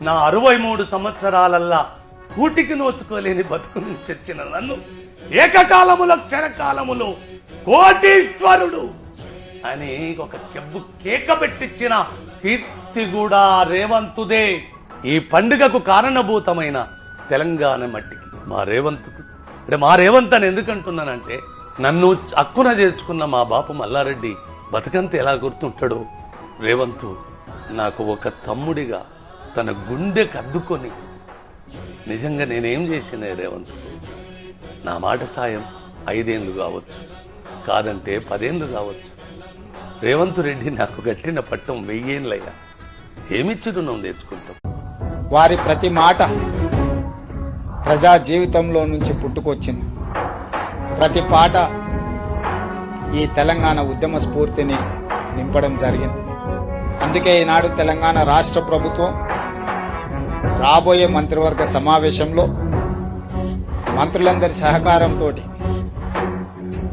నా అరవై మూడు సంవత్సరాలల్లా కూటికి నోచుకోలేని బతుకు నుంచి వచ్చిన నన్ను ఏకకాలములో క్షణకాలములో కోటీశ్వరుడు అని ఒక కెబ్బు కేక పెట్టించిన కీర్తి కూడా రేవంతుదే. ఈ పండుగకు కారణభూతమైన తెలంగాణ మట్టికి. మా రేవంత్కు. అంటే మా రేవంత్ అని ఎందుకంటున్నానంటే నన్ను అక్కున చేర్చుకున్న మా బాపు మల్లారెడ్డి బతుకంత ఎలా గుర్తుంటాడో? రేవంతు నాకు ఒక తమ్ముడిగా తన గుండె కద్దుకొని నిజంగా నేనేం చేసిన రేవంత్ నా మాట సాయం ఐదేండ్లు కావచ్చు కాదంటే పదేండ్లు కావచ్చు. రేవంత్ రెడ్డి నాకు కట్టిన పట్టం వెయ్యేళ్ళయ్యా ఏమిచ్చి రుణం తెచ్చుకుంటాం వారి ప్రతి మాట ప్రజా జీవితంలో నుంచి పుట్టుకొచ్చింది. ప్రతి పాట ఈ తెలంగాణ ఉద్యమ స్ఫూర్తిని నింపడం జరిగింది. అందుకే ఈనాడు తెలంగాణ రాష్ట్ర ప్రభుత్వం రాబోయే మంత్రివర్గ సమావేశంలో మంత్రులందరి సహకారంతో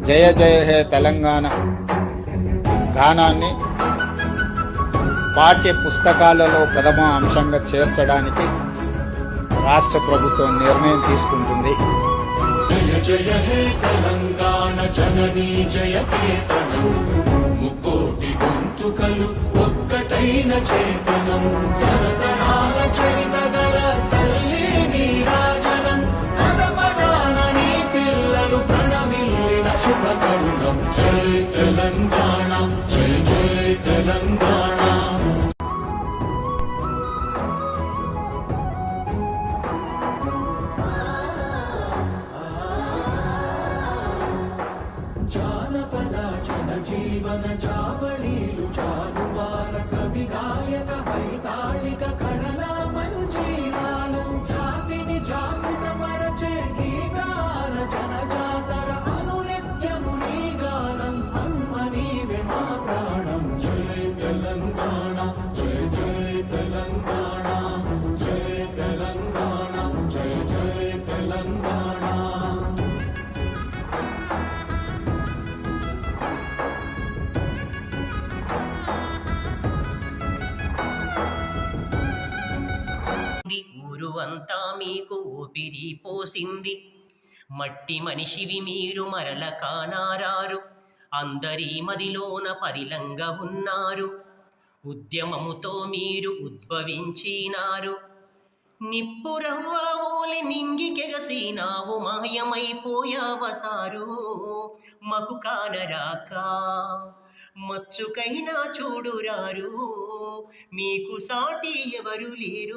జయ జయ హే తెలంగాణ గానాన్ని పాఠ్య పుస్తకాలలో ప్రథమ అంశంగా చేర్చడానికి రాష్ట్ర ప్రభుత్వం నిర్ణయం తీసుకుంటుంది. జయ హే తెలంగాణ జననీ జయ కేతనం. ముక్కోటి గొంతుకలు ఒక్కటైన చేత శుభ తరుణం జయ తెలంగాణ జయ తెలంగాణ. జానపద జావళీలు అంతా మీకు ఊపిరి పోసింది. మట్టి మనిషివి మీరు మరల కానారారు. అందరి మదిలోన పదిలంగా ఉన్నారు. ఉద్యమముతో మీరు ఉద్భవించినారు. నిప్పురవ్వ ఓలి నింగికెగసినావు మాయమైపోయావసారు మకు కానరాక మచ్చుకైనా చూడురారు. మీకు సాటి ఎవరు లేరు.